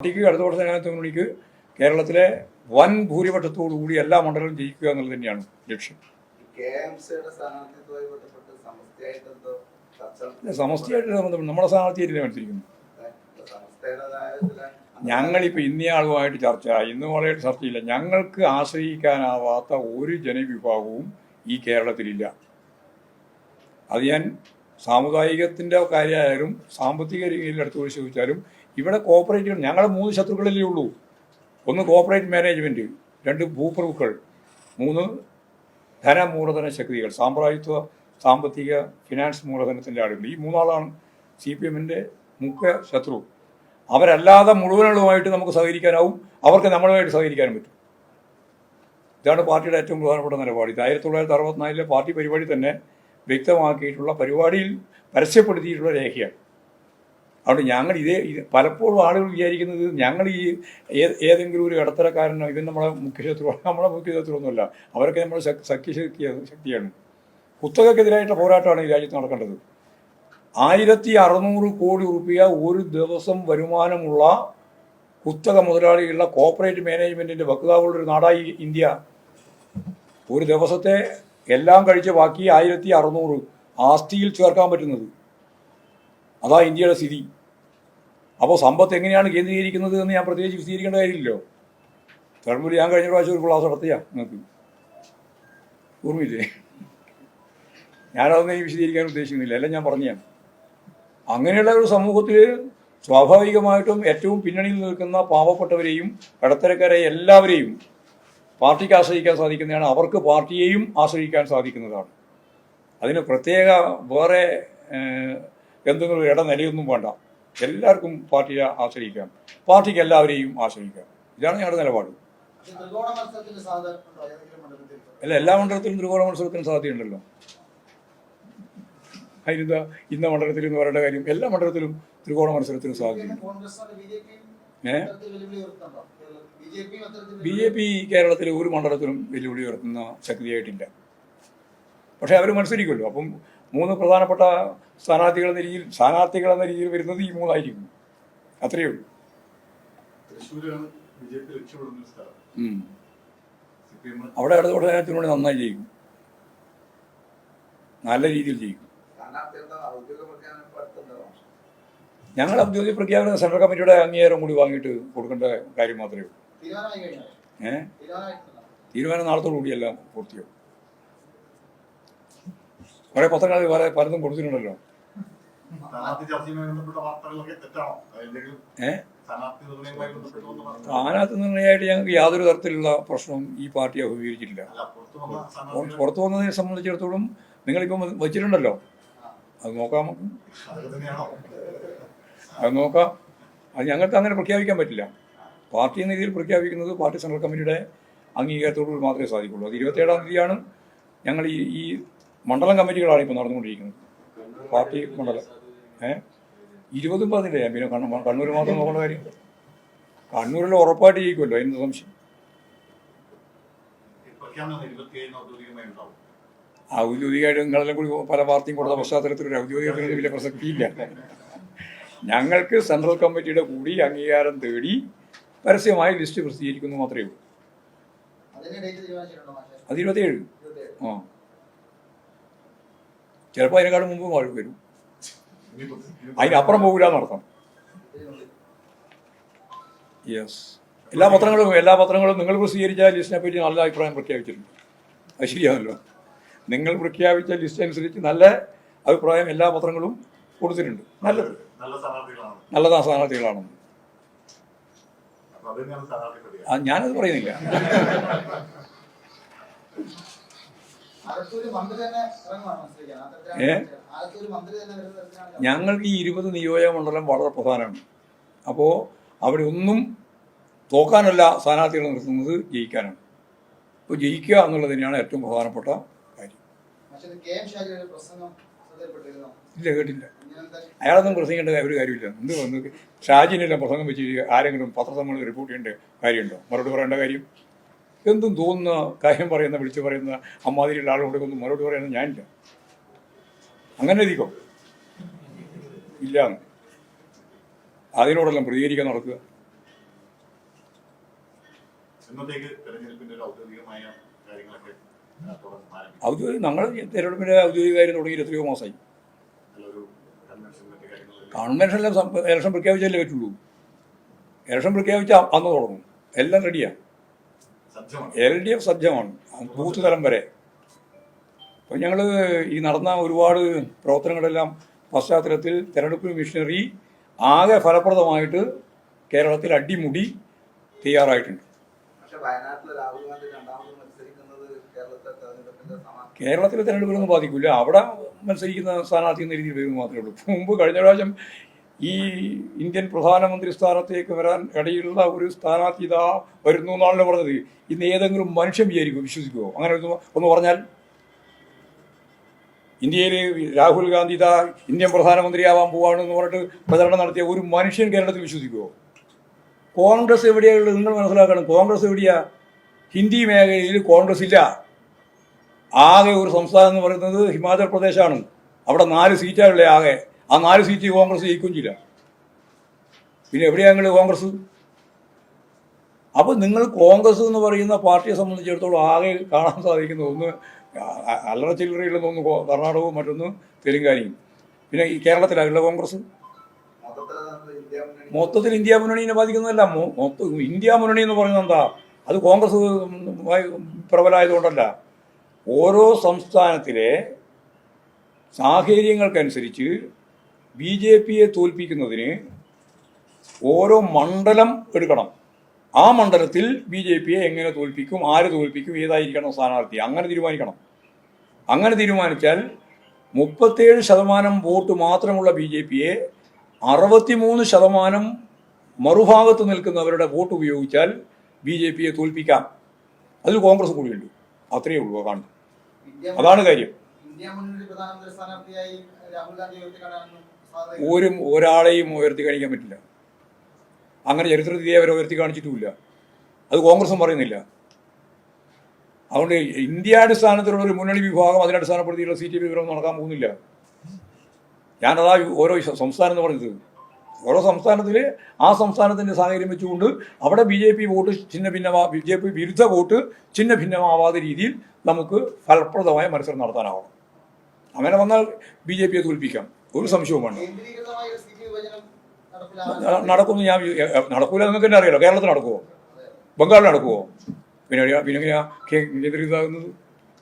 പാർട്ടിക്ക് അടുത്ത വർഷം ജനാധിപത്യ മുന്നണിക്ക് കേരളത്തിലെ വൻ ഭൂരിപക്ഷത്തോടു കൂടി എല്ലാ മണ്ഡലവും ജയിക്കുക എന്നുള്ളത് തന്നെയാണ് ലക്ഷ്യം. സമസ്തയായിട്ട് സംബന്ധം നമ്മുടെ സ്ഥാനാർത്ഥിയെ മത്സരിക്കുന്നു ഞങ്ങളിപ്പോൾ ഇന്നയാളുമായിട്ട് ചർച്ച ഇന്ന് ചർച്ച ചർച്ചയില്ല. ഞങ്ങൾക്ക് ആശ്രയിക്കാനാവാത്ത ഒരു ജനവിഭാഗവും ഈ കേരളത്തിലില്ല. അത് ഞാൻ സാമുദായികത്തിന്റെ കാര്യമായാലും സാമ്പത്തിക രീതിയിൽ എടുത്തു പരിശോധിച്ചാലും ഇവിടെ കോപ്പറേറ്റീവ് ഞങ്ങളുടെ മൂന്ന് ശത്രുക്കളല്ലേ ഉള്ളൂ. ഒന്ന് കോപ്പറേറ്റ് മാനേജ്മെന്റ് രണ്ട് ഭൂപ്രഭുക്കൾ മൂന്ന് ധന മൂലധന ശക്തികൾ സാമ്പ്രാജ്യത്വ സാമ്പത്തിക ഫിനാൻസ് മൂലധനത്തിന്റെ ആളുകൾ. ഈ മൂന്നാളാണ് സി പി എമ്മിന്റെ മുഖ്യ ശത്രു. അവരല്ലാതെ മുഴുവനുള്ളതുമായിട്ട് നമുക്ക് സഹകരിക്കാനാവും. അവർക്ക് നമ്മളുമായിട്ട് സഹകരിക്കാനും പറ്റും. ഇതാണ് പാർട്ടിയുടെ ഏറ്റവും പ്രധാനപ്പെട്ട നിലപാട്. ഇത് ആയിരത്തി തൊള്ളായിരത്തി അറുപത്തിനാലിലെ പാർട്ടി പരിപാടി തന്നെ വ്യക്തമാക്കിയിട്ടുള്ള പരിപാടിയിൽ പരസ്യപ്പെടുത്തിയിട്ടുള്ള രേഖയാണ്. അതുകൊണ്ട് ഞങ്ങൾ ഇതേ പലപ്പോഴും ആളുകൾ വിചാരിക്കുന്നത് ഞങ്ങൾ ഈ ഏതെങ്കിലും ഒരു ഇടത്തരക്കാരനോ ഇത് നമ്മളെ മുഖ്യശത്രു നമ്മളെ മുഖ്യശത്രുവൊന്നുമല്ല. അവരൊക്കെ നമ്മൾ ശക്- സഖ്യശക്തി ശക്തിയാണ്. കുത്തകക്കെതിരായിട്ടുള്ള പോരാട്ടമാണ് ഈ രാജ്യത്ത് നടക്കേണ്ടത്. ആയിരത്തി അറുന്നൂറ് കോടി റുപ്യ ഒരു ദിവസം വരുമാനമുള്ള കുത്തക മുതലാളികളുടെ കോപ്പറേറ്റ് മാനേജ്മെന്റിന്റെ വക്താവുള്ള ഒരു നാടായി ഇന്ത്യ. ഒരു ദിവസത്തെ എല്ലാം കഴിച്ച് ബാക്കി ആയിരത്തി അറുന്നൂറ് ആസ്തിയിൽ ചേർക്കാൻ പറ്റുന്നത്. അതാ ഇന്ത്യയുടെ സ്ഥിതി. അപ്പോൾ സമ്പത്ത് എങ്ങനെയാണ് കേന്ദ്രീകരിക്കുന്നത് എന്ന് ഞാൻ പ്രത്യേകിച്ച് വിശദീകരിക്കേണ്ട കാര്യമില്ലല്ലോ. തെരഞ്ഞെടുപ്പ് ഞാൻ കഴിഞ്ഞ പ്രാവശ്യം ഒരു ക്ലാസ് നടത്തിയാ നിങ്ങൾക്ക്. ഓർമ്മയില്ലേ ഞാനതൊന്നും വിശദീകരിക്കാൻ ഉദ്ദേശിക്കുന്നില്ല. എല്ലാം ഞാൻ പറഞ്ഞാണ് അങ്ങനെയുള്ള ഒരു സമൂഹത്തിൽ സ്വാഭാവികമായിട്ടും ഏറ്റവും പിന്നണിയിൽ നിൽക്കുന്ന പാവപ്പെട്ടവരെയും ഇടത്തരക്കാരെ എല്ലാവരെയും പാർട്ടിക്ക് ആശ്രയിക്കാൻ സാധിക്കുന്നതാണ്. അവർക്ക് പാർട്ടിയെയും ആശ്രയിക്കാൻ സാധിക്കുന്നതാണ്. അതിന് പ്രത്യേക വേറെ എന്തെങ്കിലും ഇടനിലയൊന്നും വേണ്ട. എല്ലാവർക്കും പാർട്ടിയെ ആശ്രയിക്കാം. പാർട്ടിക്ക് എല്ലാവരെയും ആശ്രയിക്കാം. ഇതാണ് ഞങ്ങളുടെ നിലപാട്. അല്ല എല്ലാ മണ്ഡലത്തിലും ത്രികോണ മത്സരത്തിന് സാധ്യതയുണ്ടല്ലോ. അതിനെന്താ? ഇന്ന മണ്ഡലത്തിൽ എന്ന് പറയേണ്ട കാര്യം എല്ലാ മണ്ഡലത്തിലും ത്രികോണ മത്സരത്തിന് സാധ്യതയുണ്ട് ബി ജെ ഏ? ബി ജെ പി കേരളത്തിൽ ഒരു മണ്ഡലത്തിലും വെല്ലുവിളി ഉയർത്തുന്ന ശക്തിയായിട്ടില്ല. പക്ഷേ അവർ മത്സരിക്കുമല്ലോ. അപ്പം മൂന്ന് പ്രധാനപ്പെട്ട സ്ഥാനാർത്ഥികൾ എന്ന രീതിയിൽ സ്ഥാനാർത്ഥികൾ എന്ന രീതിയിൽ വരുന്നത് ഈ മൂന്നായിരിക്കും. അത്രയേ ഉള്ളൂ. അവിടെ ഇടതുപക്ഷ ജനാധിപത്യത്തിലൂടെ നന്നായി ചെയ്യും നല്ല രീതിയിൽ ചെയ്യും ഞങ്ങൾ ഔദ്യോഗിക പ്രഖ്യാപനം സെൻട്രൽ കമ്മിറ്റിയുടെ അംഗീകാരം കൂടി വാങ്ങിയിട്ട് കൊടുക്കേണ്ട കാര്യം മാത്രമേ ഉള്ളൂ. ഏഹ് തീരുമാനമായിട്ടുണ്ടോ? തീരുമാനം നാളത്തോടു കൂടി എല്ലാം പൂർത്തിയാവും. കുറേ പത്രങ്ങൾ വേറെ പലതും കൊടുത്തിട്ടുണ്ടല്ലോ. സ്ഥാനാർത്ഥി നിർണയമായിട്ട് ഞങ്ങൾക്ക് യാതൊരു തരത്തിലുള്ള പ്രശ്നവും ഈ പാർട്ടി അഭിമുഖീകരിച്ചിട്ടില്ല. പുറത്തു വന്നതിനെ സംബന്ധിച്ചിടത്തോളം നിങ്ങളിപ്പം വെച്ചിട്ടുണ്ടല്ലോ. അത് നോക്കാം നമുക്ക്. അത് നോക്കാം. അത് ഞങ്ങൾക്ക് അങ്ങനെ പ്രഖ്യാപിക്കാൻ പറ്റില്ല. പാർട്ടി എന്ന രീതിയിൽ പ്രഖ്യാപിക്കുന്നത് പാർട്ടി സെൻട്രൽ കമ്മിറ്റിയുടെ അംഗീകാരത്തോടുകൂടി മാത്രമേ സാധിക്കുള്ളൂ. അത് ഇരുപത്തേഴാം തീയതിയാണ് ഞങ്ങൾ ഈ ഈ മണ്ഡലം കമ്മിറ്റികളാണ് ഇപ്പോൾ നടന്നുകൊണ്ടിരിക്കുന്നത്. പാർട്ടി മണ്ഡലം. ഏ? ഇരുപതും പതിനല്ലേ പിന്നെ കണ്ണൂർ കണ്ണൂർ മാത്രം നോക്കേണ്ട കാര്യം. കണ്ണൂരിൽ ഉറപ്പായിട്ട് ജയിക്കുമല്ലോ അതിന് സംശയം? ഔദ്യോഗികമായിട്ട് നിങ്ങളെല്ലാം കൂടി പല പാർട്ടിയും കൊടുത്ത പശ്ചാത്തലത്തിൽ ഒരു ഔദ്യോഗികത്തിന് വലിയ പ്രസക്തിയില്ല. ഞങ്ങൾക്ക് സെൻട്രൽ കമ്മിറ്റിയുടെ കൂടി അംഗീകാരം തേടി പരസ്യമായി ലിസ്റ്റ് പ്രസിദ്ധീകരിക്കുന്നു മാത്രമേ ഉള്ളൂ. അത് ഇരുപത്തിയേഴ്. ആ. ചിലപ്പോൾ അതിനേക്കാൾ മുമ്പ് മഴ വരും. അതിനപ്പുറം പോകില്ല എന്നർത്ഥം. യെസ് എല്ലാ പത്രങ്ങളും എല്ലാ പത്രങ്ങളും നിങ്ങൾ പ്രസിദ്ധീകരിച്ച ലിസ്റ്റിനെ പറ്റി നല്ല അഭിപ്രായം പ്രഖ്യാപിച്ചിട്ടുണ്ട്. അത് ശരിയാണല്ലോ. നിങ്ങൾ പ്രഖ്യാപിച്ച ലിസ്റ്റ് അനുസരിച്ച് നല്ല അഭിപ്രായം എല്ലാ പത്രങ്ങളും കൊടുത്തിട്ടുണ്ട്. നല്ലത്. നല്ലതാ സ്ഥാനാർത്ഥികളാണ്. സ്ഥാനാർത്ഥികളാണെന്ന് ഞാനത് പറയുന്നില്ല. ഏ? ഞങ്ങൾക്ക് ഈ ഇരുപത് നിയോജക മണ്ഡലം വളരെ പ്രധാനമാണ്. അപ്പോൾ അവിടെ ഒന്നും തോക്കാനല്ല സ്ഥാനാർത്ഥികൾ നിർത്തുന്നത് ജയിക്കാനാണ്. അപ്പോൾ ജയിക്കുക എന്നുള്ളത് തന്നെയാണ് ഏറ്റവും പ്രധാനപ്പെട്ട കാര്യം. ഇല്ല കേട്ടില്ല. അയാളൊന്നും പ്രസംഗിക്കേണ്ട ഒരു കാര്യമില്ല. എന്ത് വന്ന്? ഷാജിനെല്ലാം പ്രസംഗം വെച്ച് ആരെങ്കിലും പത്രസമ്മേളനം റിപ്പോർട്ട് ചെയ്യേണ്ട കാര്യമുണ്ടോ? മറുപടി പറയേണ്ട കാര്യം? എന്തും തോന്നുന്ന കാര്യം പറയുന്ന വിളിച്ചു പറയുന്ന അമ്മാതിരിയുള്ള ആളുകളോട് ഒന്നും മറുപടി പറയുന്നത് ഞാനില്ല. അങ്ങനെ ഇരിക്കോ. ഇല്ല. അതിനോടെല്ലാം പ്രതികരിക്കാൻ നടക്കുക. അത് ഞങ്ങൾ തെരഞ്ഞെടുപ്പിന്റെ ഔദ്യോഗിക കാര്യം തുടങ്ങി എത്രയോ മാസമായി. ഗവൺമെന്റിലെ ഇലക്ഷൻ പ്രഖ്യാപിച്ചാലേ പറ്റുള്ളൂ. ഇലക്ഷൻ പ്രഖ്യാപിച്ച അന്ന് തുടങ്ങും. എല്ലാം റെഡിയാണ് എൽ ഡി എഫ് സജ്ജമാണ് ബൂത്ത് തലം വരെ. അപ്പോൾ ഞങ്ങൾ ഈ നടന്ന ഒരുപാട് പ്രവർത്തനങ്ങളെല്ലാം പശ്ചാത്തലത്തിൽ തെരഞ്ഞെടുപ്പ് മിഷനറി ആകെ ഫലപ്രദമായിട്ട് കേരളത്തിൽ അടിമുടി തയ്യാറായിട്ടുണ്ട്. കേരളത്തിലെ തെരഞ്ഞെടുപ്പിലൊന്നും ബാധിക്കില്ല അവിടെ മത്സരിക്കുന്ന സ്ഥാനാർത്ഥി എന്ന രീതിയിൽ മാത്രമേ ഉള്ളൂ. മുമ്പ് കഴിഞ്ഞ പ്രാവശ്യം ഈ ഇന്ത്യൻ പ്രധാനമന്ത്രി സ്ഥാനത്തേക്ക് വരാൻ ഇടയിലുള്ള ഒരു സ്ഥാനാർത്ഥി ഇതാ വരുന്നു എന്നാണല്ലോ പറഞ്ഞത്. ഇന്ന് ഏതെങ്കിലും മനുഷ്യൻ വിചാരിക്കുമോ വിശ്വസിക്കുമോ അങ്ങനെ ഒന്ന് ഒന്ന് പറഞ്ഞാൽ ഇന്ത്യയിൽ രാഹുൽ ഗാന്ധി ഇതാ ഇന്ത്യൻ പ്രധാനമന്ത്രിയാവാൻ പോവാണെന്ന് പറഞ്ഞിട്ട് പ്രചരണം നടത്തിയ ഒരു മനുഷ്യൻ കേരളത്തിൽ വിശ്വസിക്കുമോ കോൺഗ്രസ് എവിടെയാണ് നിങ്ങൾ മനസ്സിലാക്കണം. കോൺഗ്രസ് എവിടെയാ? ഹിന്ദി മേഖലയിൽ കോൺഗ്രസ് ഇല്ല. ആകെ ഒരു സംസ്ഥാനം എന്ന് പറയുന്നത് ഹിമാചൽ പ്രദേശാണ്. അവിടെ നാല് സീറ്റാണല്ലേ ആകെ. ആ നാല് സീറ്റ് കോൺഗ്രസ് ജയിക്കുകയും ചെയ്യില്ല പിന്നെ എവിടെയാണ് നിങ്ങൾ കോൺഗ്രസ്? അപ്പോൾ നിങ്ങൾ കോൺഗ്രസ് എന്ന് പറയുന്ന പാർട്ടിയെ സംബന്ധിച്ചിടത്തോളം ആകെ കാണാൻ സാധിക്കുന്ന ഒന്ന് അല്ലറ ചില്ലറയില്ലെന്ന് ഒന്ന് കർണാടകവും മറ്റൊന്ന് തെലുങ്കാനയും. പിന്നെ ഈ കേരളത്തിലാകില്ല കോൺഗ്രസ്? മൊത്തത്തിൽ ഇന്ത്യ മുന്നണിനെ ബാധിക്കുന്നതല്ല. മൊത്തം ഇന്ത്യ മുന്നണി എന്ന് പറയുന്നത് എന്താ? അത് കോൺഗ്രസ് മായി പ്രബലമായതുകൊണ്ടല്ല. ഓരോ സംസ്ഥാനത്തിലെ സാഹചര്യങ്ങൾക്കനുസരിച്ച് ബി ജെ പിയെ തോൽപ്പിക്കുന്നതിന് ഓരോ മണ്ഡലം എടുക്കണം. ആ മണ്ഡലത്തിൽ ബി ജെ പിയെ എങ്ങനെ തോൽപ്പിക്കും ആര് തോൽപ്പിക്കും ഏതായിരിക്കണം സ്ഥാനാർത്ഥി അങ്ങനെ തീരുമാനിക്കണം. അങ്ങനെ തീരുമാനിച്ചാൽ മുപ്പത്തേഴ് ശതമാനം വോട്ട് മാത്രമുള്ള ബി ജെ പിയെ അറുപത്തിമൂന്ന് ശതമാനം മറുഭാഗത്ത് നിൽക്കുന്നവരുടെ വോട്ട് ഉപയോഗിച്ചാൽ ബി ജെ പിയെ തോൽപ്പിക്കാം. അതിൽ കോൺഗ്രസ് കൂടിയുണ്ട്. അത്രയേ ഉള്ളൂ കാണുന്നത്. അതാണ് കാര്യം. ഇന്ത്യ മുന്നണി പ്രധാനമന്ത്രി സ്ഥാനാർത്ഥിയായി രാഹുൽ ഗാന്ധി ഒരു ഒരാളെയും ഉയർത്തി കാണിക്കാൻ പറ്റില്ല. അങ്ങനെ ചരിത്രത്തിൽ അവരെ ഉയർത്തി കാണിച്ചിട്ടുമില്ല. അത് കോൺഗ്രസും പറയുന്നില്ല. അതുകൊണ്ട് ഇന്ത്യ അടിസ്ഥാനത്തിലുള്ള ഒരു മുന്നണി വിഭാഗം അതിനടിസ്ഥാനപ്പെടുത്തിയുള്ള സീറ്റ് വിവരം നടക്കാൻ പോകുന്നില്ല. ഞാനതാ ഓരോ സംസ്ഥാനം എന്ന് പറയുന്നത്. ഓരോ സംസ്ഥാനത്തിൽ ആ സംസ്ഥാനത്തിന്റെ സാഹചര്യം വെച്ചുകൊണ്ട് അവിടെ ബി ജെ പി വോട്ട് ചിഹ്ന ഭിന്നമാ ബി ജെ പി വിരുദ്ധ വോട്ട് ചിഹ്ന ഭിന്നമാവാതെ രീതിയിൽ നമുക്ക് ഫലപ്രദമായ മത്സരം നടത്താനാവണം. അങ്ങനെ വന്നാൽ ബി ജെ പിയെ തോൽപ്പിക്കാം. ഒരു സംശയവും വേണ്ട. നടക്കുമെന്ന് ഞാൻ നടക്കൂല നിങ്ങൾക്ക് തന്നെ അറിയാലോ. കേരളത്തിൽ നടക്കുമോ ബംഗാളിൽ നടക്കുമോ പിന്നെ പിന്നെ എങ്ങനെയാ കേന്ദ്രീകൃതമാകുന്നത്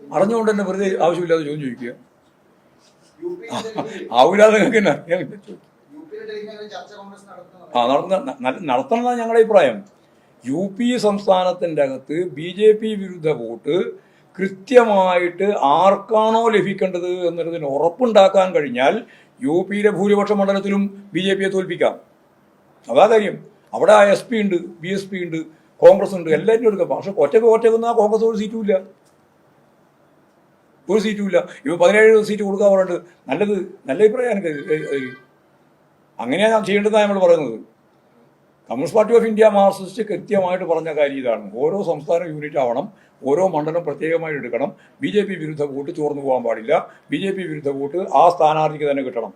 അറിഞ്ഞുകൊണ്ട് തന്നെ വെറുതെ ആവശ്യമില്ലാതെ ചോദ്യം ചോദിക്കുക. ആവില്ലാതെ നിങ്ങൾക്ക് തന്നെ അറിയാൻ ആ നടന്ന ന- നടത്തണമെന്നാണ് ഞങ്ങളുടെ അഭിപ്രായം. യു പി സംസ്ഥാനത്തിന്റെ അകത്ത് ബി ജെ പി വിരുദ്ധ വോട്ട് കൃത്യമായിട്ട് ആർക്കാണോ ലഭിക്കേണ്ടത് എന്നതിന് ഉറപ്പുണ്ടാക്കാൻ കഴിഞ്ഞാൽ യു പിയിലെ ഭൂരിപക്ഷ മണ്ഡലത്തിലും ബി ജെ പിയെ തോൽപ്പിക്കാം. അതാ കാര്യം. അവിടെ എസ് പി ഉണ്ട് ബി എസ് പി ഉണ്ട് കോൺഗ്രസ് ഉണ്ട് എല്ലാവരും എടുക്കാം. പക്ഷെ ഒറ്റയ്ക്ക് ഒറ്റക്കുന്ന കോൺഗ്രസ് ഒരു സീറ്റും ഇല്ല. ഒരു സീറ്റും ഇല്ല. ഇവ പതിനേഴ് സീറ്റ് കൊടുക്കാൻ പറഞ്ഞിട്ട് നല്ലത് നല്ല അഭിപ്രായം എനിക്ക് ഏ- ഏ- അങ്ങനെയാണ് ചെയ്യേണ്ടതാണ് നമ്മൾ പറയുന്നത്. Communist Party of India Marxist കൃത്യമായിട്ട് പറഞ്ഞ കാര്യം ഇതാണ്. ഓരോ സംസ്ഥാനം യൂണിറ്റ് ആവണം ഓരോ മണ്ഡലം പ്രത്യേകമായി എടുക്കണം. ബി ജെ പി വിരുദ്ധ വോട്ട് ചോർന്നു പോകാൻ പാടില്ല. ബി ജെ പി വിരുദ്ധ വോട്ട് ആ സ്ഥാനാർത്ഥിക്ക് തന്നെ കിട്ടണം.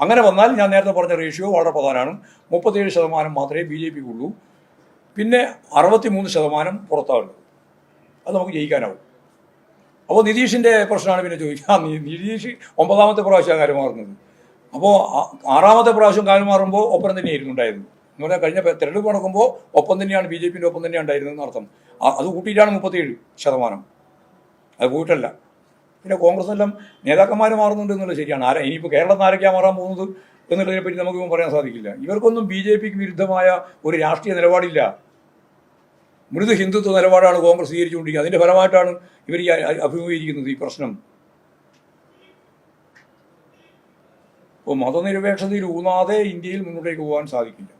അങ്ങനെ വന്നാൽ ഞാൻ നേരത്തെ പറഞ്ഞ റേഷ്യോ വളരെ പ്രധാനമാണ്. മുപ്പത്തേഴ് ശതമാനം മാത്രമേ ബി ജെ പിക്ക് ഉള്ളൂ. പിന്നെ അറുപത്തിമൂന്ന് ശതമാനം പുറത്താവുള്ളൂ. അത് നമുക്ക് ജയിക്കാനാവും. അപ്പോൾ നിതീഷിന്റെ പ്രശ്നമാണ് പിന്നെ ചോദിക്കുക. നിതീഷ് ഒമ്പതാമത്തെ പ്രാവശ്യം കാര്യം മാറുന്നത്. അപ്പോൾ ആറാമത്തെ പ്രാവശ്യം കാലുമാറുമ്പോൾ ഒപ്പം തന്നെയായിരുന്നു ഉണ്ടായിരുന്നത് എന്ന് പറഞ്ഞാൽ കഴിഞ്ഞ തെരഞ്ഞെടുപ്പ് നടക്കുമ്പോൾ ഒപ്പം തന്നെയാണ് ബി ജെ പിന്റെ ഒപ്പം തന്നെയാണ് ഉണ്ടായിരുന്നത് എന്ന് അർത്ഥം അത് കൂട്ടിയിട്ടാണ് മുപ്പത്തിയേഴ് ശതമാനം. അത് പോയിട്ടല്ല പിന്നെ കോൺഗ്രസ് എല്ലാം നേതാക്കന്മാർ മാറുന്നുണ്ട് എന്നുള്ളത് ശരിയാണ്. ആരാ ഇനിയിപ്പോൾ കേരളത്തിൽ ആരൊക്കെയാണ് മാറാൻ പോകുന്നത് എന്നുള്ളതിനെ പറ്റി നമുക്കൊന്നും പറയാൻ സാധിക്കില്ല. ഇവർക്കൊന്നും ബി ജെ പിക്ക് വിരുദ്ധമായ ഒരു രാഷ്ട്രീയ നിലപാടില്ല. മൃദു ഹിന്ദുത്വ നിലപാടാണ് കോൺഗ്രസ് സ്വീകരിച്ചുകൊണ്ടിരിക്കുന്നത്. അതിന്റെ ഫലമായിട്ടാണ് ഇവർ ഈ അഭിമുഖീകരിക്കുന്നത് ഈ പ്രശ്നം. ഇപ്പോൾ മതനിരപേക്ഷതയിൽ ഊന്നാതെ ഇന്ത്യയിൽ മുന്നോട്ടേക്ക് പോകാൻ സാധിക്കില്ല.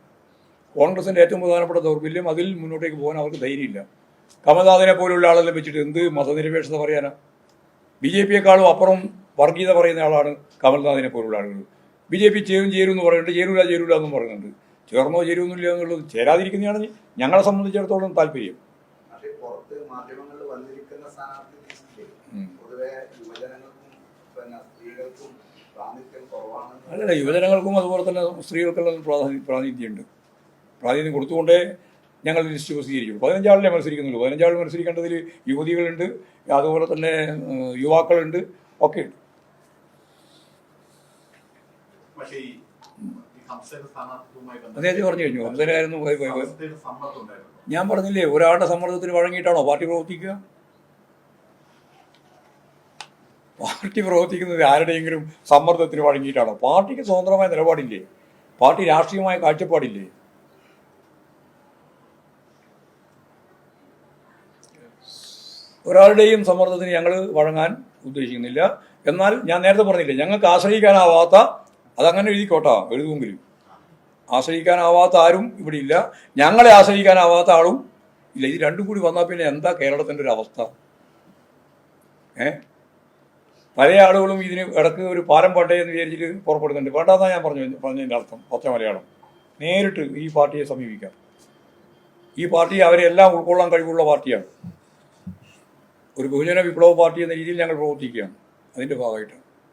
കോൺഗ്രസിന്റെ ഏറ്റവും പ്രധാനപ്പെട്ട ദൗർബല്യം അതിൽ മുന്നോട്ടേക്ക് പോകാൻ അവർക്ക് ധൈര്യമില്ല. കമൽനാഥിനെ പോലുള്ള ആളെല്ലാം വെച്ചിട്ട് എന്ത് മതനിരപേക്ഷത പറയാനാ? ബി ജെ പിയെക്കാളും അപ്പുറം വർഗീയത പറയുന്ന ആളാണ് കമൽനാഥിനെ പോലുള്ള ആളുകൾ. ബി ജെ പി ചേരും ചേരും എന്ന് പറയുന്നുണ്ട് ചേരൂല ചേരൂല എന്നും പറയുന്നുണ്ട്. ചേർന്നോ ചേരുന്നില്ല എന്നുള്ളത് ചേരാതിരിക്കുന്നതാണ് ഞങ്ങളെ സംബന്ധിച്ചിടത്തോളം താല്പര്യം. അല്ലല്ല യുവജനങ്ങൾക്കും അതുപോലെ തന്നെ സ്ത്രീകൾക്കുള്ള പ്രാതിനിധ്യമുണ്ട്. പ്രാതിനിധ്യം കൊടുത്തുകൊണ്ടേ ഞങ്ങൾ ലിസ്റ്റ് പ്രസിദ്ധീകരിക്കും പതിനഞ്ചാളിലെ മത്സരിക്കുന്നുള്ളൂ. പതിനഞ്ചാൾ മത്സരിക്കേണ്ടതിൽ യുവതികളുണ്ട് അതുപോലെ തന്നെ യുവാക്കളുണ്ട് ഒക്കെ ഉണ്ട്. അദ്ദേഹത്തെ പറഞ്ഞു കഴിഞ്ഞു. ഹംസനായിരുന്നു ഞാൻ പറഞ്ഞില്ലേ ഒരാളുടെ സമ്മർദ്ദത്തിന് വഴങ്ങിയിട്ടാണോ പാർട്ടി പ്രവർത്തിക്കുക? പാർട്ടി പ്രവർത്തിക്കുന്നത് ആരുടെയെങ്കിലും സമ്മർദ്ദത്തിന് വഴങ്ങിയിട്ടാണോ? പാർട്ടിക്ക് സ്വതന്ത്രമായ നിലപാടില്ലേ? പാർട്ടി രാഷ്ട്രീയമായ കാഴ്ചപ്പാടില്ലേ? ഒരാളുടെയും സമ്മർദ്ദത്തിന് ഞങ്ങൾ വഴങ്ങാൻ ഉദ്ദേശിക്കുന്നില്ല. എന്നാൽ ഞാൻ നേരത്തെ പറഞ്ഞില്ലേ ഞങ്ങൾക്ക് ആശ്രയിക്കാനാവാത്ത അതങ്ങനെ എഴുതിക്കോട്ടാ എഴുതുമെങ്കിലും. ആശ്രയിക്കാനാവാത്ത ആരും ഇവിടെ ഇല്ല. ഞങ്ങളെ ആശ്രയിക്കാനാവാത്ത ആളും ഇല്ല. ഇത് രണ്ടും കൂടി വന്നാൽ പിന്നെ എന്താ കേരളത്തിന്റെ ഒരു അവസ്ഥ? ഏ? പല ആളുകളും ഇതിന് ഇടയ്ക്ക് ഒരു പാലം പോട്ടെ എന്ന് വിചാരിച്ചിട്ട് പുറപ്പെടുന്നുണ്ട്. വേണ്ടാന്നാ ഞാൻ പറഞ്ഞു പറഞ്ഞതിന്റെ അർത്ഥം പച്ച മലയാളം. നേരിട്ട് ഈ പാർട്ടിയെ സമീപിക്കാം. ഈ പാർട്ടി അവരെല്ലാം ഉൾക്കൊള്ളാൻ കഴിവുള്ള പാർട്ടിയാണ്. ഒരു ബഹുജന വിപ്ലവ പാർട്ടി എന്ന രീതിയിൽ ഞങ്ങൾ പ്രവർത്തിക്കുകയാണ്. അതിന്റെ ഭാഗമായിട്ട്.